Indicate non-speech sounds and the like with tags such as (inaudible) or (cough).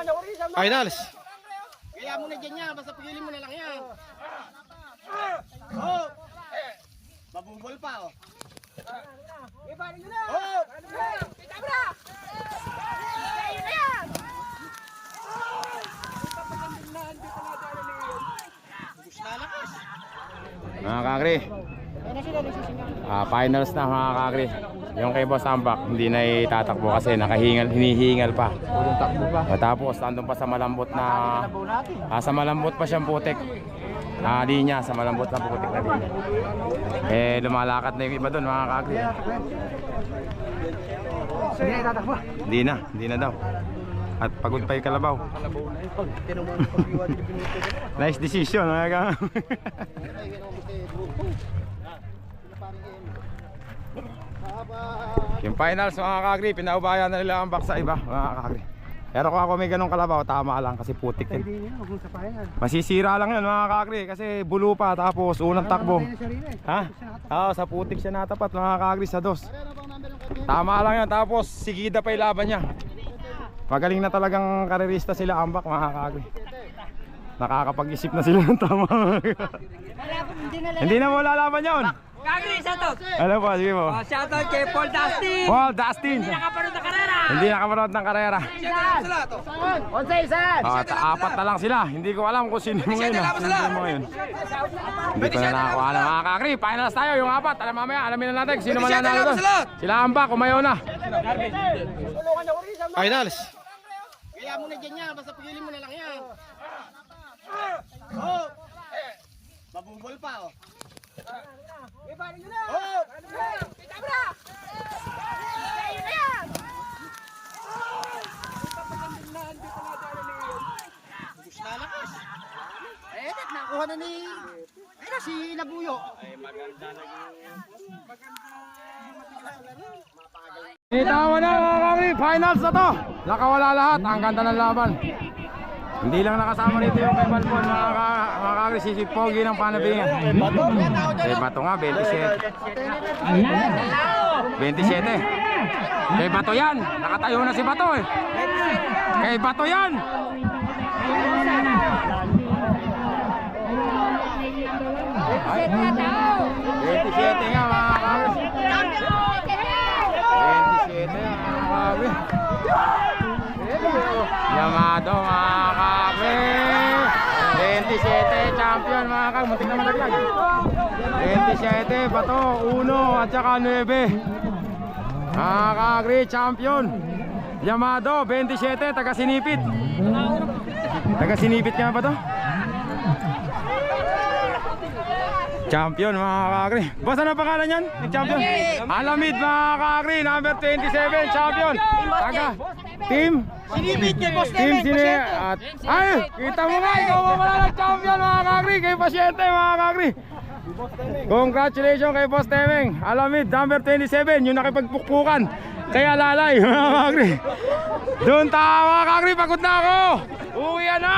Finals. Kaya mo na dyan niya, basta pigilin mo na lang yan. Oh! Mabubol pa oh. Oh! Bus lalakas. Mga kakri. Ah, finals na mga kakri. Yung kay Boss Ambak, hindi na itatakbo kasi nakahingal, hinihingal pa. Purong takbo pa. Matapos, nandun pa sa malambot na... Ah, sa malambot pa siyang putik. Na linya, sa malambot na putik na linya. Eh, lumalakad na yung iba doon mga kakri. Sige, tatakbo. Hindi na, hindi na daw. At pagod pa yung kalabaw. (laughs) nice decision, mga kakri. (laughs) Yung finals mga kagri, pinaubayan na nila ang back sa iba mga kagri. Pero kung ako may ganong kalabaw, tama lang kasi putik din. Masisira lang yun mga kagri kasi bulo pa tapos unang takbo. Ha? Oo, sa putik siya natapat mga kagri sa dos. Tama lang yan tapos sigida pa yung laban niya. Magaling na talagang karerista sila ambak mga kagri. Nakakapag-isip na sila ng (laughs) tama. Hindi na mo lalaban yun. Kagri, shoutout! Ano po, sige po. Oh, shoutout kay Paul Dustin! Paul Dustin. Nakapanood na karera! Hindi nakapanood ng karera. Onsa isan! Ah, ta- apat na lang sila. Hindi ko alam kung sino mo ngayon. ah. Sino mo ngayon. Hindi ko na nakakuha na mga kakri. Finals tayo yung apat. Alam mamaya, alamin na natin kung sino man nanalo doon. Sila amba, kumayo na. Finals. Kaya mo na dyan niya, basta pigilin mo na lang yan. Oh! Mabubol pa oh. Oh! Bus lalakas. Eh, tet, nakuha na ni... Ay na, si Nabuyo. Kita mo na mga kakri. Finals na to. Nakawala lahat. Ang ganda ng laban. Hindi lang nakasama rito yung kay Balbon mga, ka, mga kakri. Si si Pogi ng panabingan. Kay Bato nga, 27. 27. Kay Bato yan. Nakatayo na si Bato eh. Kay Bato yan. Ay, 27 nga mga kakri. 27 mga kakri. Yamado mga kakri. 27 champion mga kakri. Muntik na malaglag. 27 Bato, 1 at saka 9. Mga kakri, champion. Yamado, 27, taga Sinipit. Taga Sinipit ka ba to? Champion mga kakri. Boss, ano pangalan yan? Champion? Alamid mga kakri, number 27, champion. Taga, team? Sinibit niya, boss Team sini at ay, kita mo nga ikaw pa pala nag-champion mga kakri kay pasyente mga kakri. Congratulations kay Boss Temeng. Alamid number 27 yung nakipagpukpukan. Kaya lalay (laughs) mga kakri. Doon tawa kakri, pagod na ako. Uwi na.